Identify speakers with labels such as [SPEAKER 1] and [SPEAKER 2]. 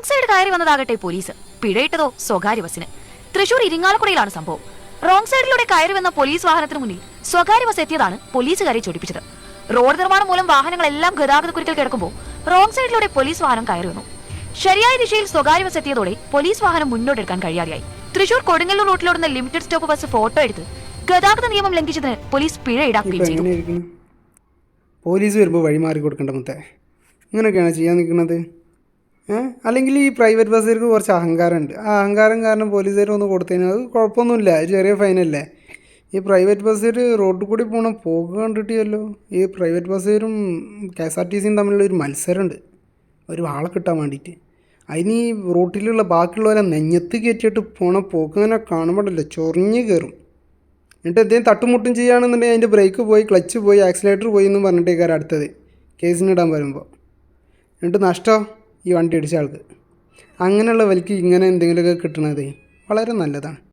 [SPEAKER 1] Wrong side കയറി വന്നതാകട്ടെ police. പിഴയിട്ടതോ സ്വകാര്യ ബസിന് തൃശൂർ ഇരിങ്ങാലക്കുടയിലാണ് സംഭവം. റോങ് സൈഡിലൂടെ കയറി വന്ന പോലീസ് വാഹനത്തിന് മുന്നിൽ സ്വകാര്യ ബസ് എത്തിയതാണ് പോലീസുകാരെ ചൊടിപ്പിച്ചത്. റോഡ് നിർമ്മാണം മൂലം വാഹനങ്ങളെല്ലാം ഗതാഗത കുരുക്കിൽ കിടക്കുമ്പോൾ റോങ് സൈഡിലൂടെ പോലീസ് വാഹനം കയറി വന്നു. ശരിയായ ദിശയിൽ സ്വകാര്യ ബസ് എത്തിയതോടെ പോലീസ് വാഹനം മുന്നോട്ടെടുക്കാൻ കഴിയാതെയായി. തൃശൂർ കൊടുങ്ങല്ലൂർ റൂട്ടിലോടുന്ന ലിമിറ്റഡ് സ്റ്റോപ്പ് ബസ് ഫോട്ടോ എടുത്ത് ഗതാഗത നിയമം ലംഘിച്ചതിന് പോലീസ് പിഴ ഈടാക്കുകയും ചെയ്തു.
[SPEAKER 2] പോലീസ് വരുമ്പോൾ വഴി മാറി കൊടുക്കണ്ട മുത്തേ. ഇങ്ങനെയൊക്കെയാണ് ചെയ്യാൻ നിൽക്കുന്നത്? അല്ലെങ്കിൽ ഈ പ്രൈവറ്റ് ബസ്സുകാർക്ക് കുറച്ച് അഹങ്കാരമുണ്ട്. ആ അഹങ്കാരം കാരണം പോലീസുകാർ ഒന്ന് കൊടുത്തതിന് അത് കുഴപ്പമൊന്നുമില്ല. ചെറിയ ഫൈനല്ലേ? ഈ പ്രൈവറ്റ് ബസ്സുകാർ റോഡിൽ കൂടി പോകണം പോക്ക് കണ്ടിട്ടില്ലല്ലോ. ഈ പ്രൈവറ്റ് ബസ്സുകാരും കെ എസ് ആർ ടി സിയും തമ്മിലുള്ള ഒരു മത്സരമുണ്ട്. ഒരു ആളെ കിട്ടാൻ വേണ്ടിയിട്ട്. അതിന് ഈ റോട്ടിലുള്ള ബാക്കിയുള്ളവരെ നെഞ്ഞത്ത് കയറ്റിയിട്ട് പോണ പോക്ക് അങ്ങനെ കാണുമ്പോഴല്ലോ ചൊറിഞ്ഞ് കയറും. എന്നിട്ട് എന്തെങ്കിലും തട്ടുമുട്ടും ചെയ്യുകയാണെന്നുണ്ടെങ്കിൽ അതിന്റെ ബ്രേക്ക് പോയി ക്ലച്ച് പോയി ആക്സിലേറ്റർ പോയി എന്നും പറഞ്ഞിട്ടേക്കാരം അടുത്തത്. കേസിനിടാൻ വരുമ്പോൾ എന്നിട്ട് നഷ്ടം? ഈ വണ്ടി അടിച്ച ആൾക്ക്. അങ്ങനെയുള്ള വലിക്ക് ഇങ്ങനെ എന്തെങ്കിലുമൊക്കെ കിട്ടണത് വളരെ നല്ലതാണ്.